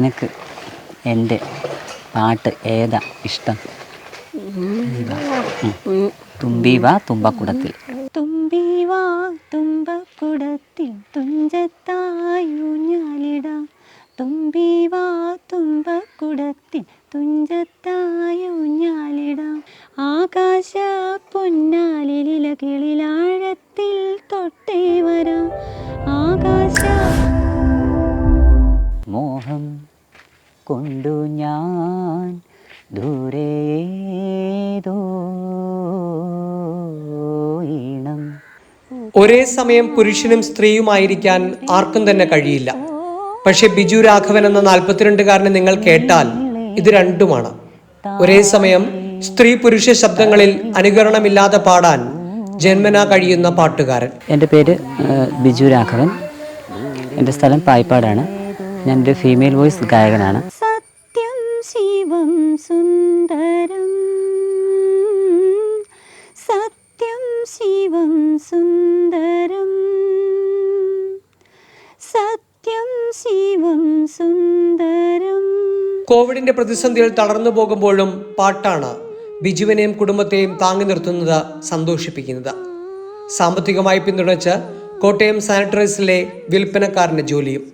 നിനക്ക് എന്റെ പാട്ട് ഏതാ ഇഷ്ടം? തുമ്പി വാ തുമ്പക്കുടത്തിൽ. തുമ്പി വാ തുമ്പക്കുടത്തിൽ തുഞ്ചത്തായൂഞ്ഞാലിടാം. തുമ്പി വാ തുമ്പക്കുടത്തിൽ തുഞ്ചത്തായൂഞ്ഞാലിടാം കൊണ്ടു ഞാൻ ദൂരേതോ ഈണം. ഒരേ സമയം പുരുഷനും സ്ത്രീയുമായിരിക്കാൻ ആർക്കും തന്നെ കഴിയില്ല. പക്ഷെ ബിജു രാഘവൻ എന്ന നാൽപ്പത്തിരണ്ടുകാരനെ നിങ്ങൾ കേട്ടാൽ ഇത് രണ്ടുമാണ്. ഒരേ സമയം സ്ത്രീ പുരുഷ ശബ്ദങ്ങളിൽ അനുകരണമില്ലാതെ പാടാൻ ജന്മനാ കഴിയുന്ന പാട്ടുകാരൻ. എന്റെ പേര് ബിജു രാഘവൻ. എന്റെ സ്ഥലം പായിപ്പാടാണ് ഞാനൊരു ഫീമെയിൽ വോയിസ് ഗായകനാണ്. സുന്ദരം. സത്യം ശിവം സുന്ദരം. സത്യം ശിവം സുന്ദരം. കോവിഡിന്റെ പ്രതിസന്ധികൾ തളർന്നു പോകുമ്പോഴും പാട്ടാണ് ബിജുവിനെയും കുടുംബത്തെയും താങ്ങി നിർത്തുന്നത് സന്തോഷിപ്പിക്കുന്നത്. സാമ്പത്തികമായി പിന്തുണച്ച് കോട്ടയം സാനിറ്ററൈസിലെ വിൽപ്പനക്കാരന്റെ ജോലിയും.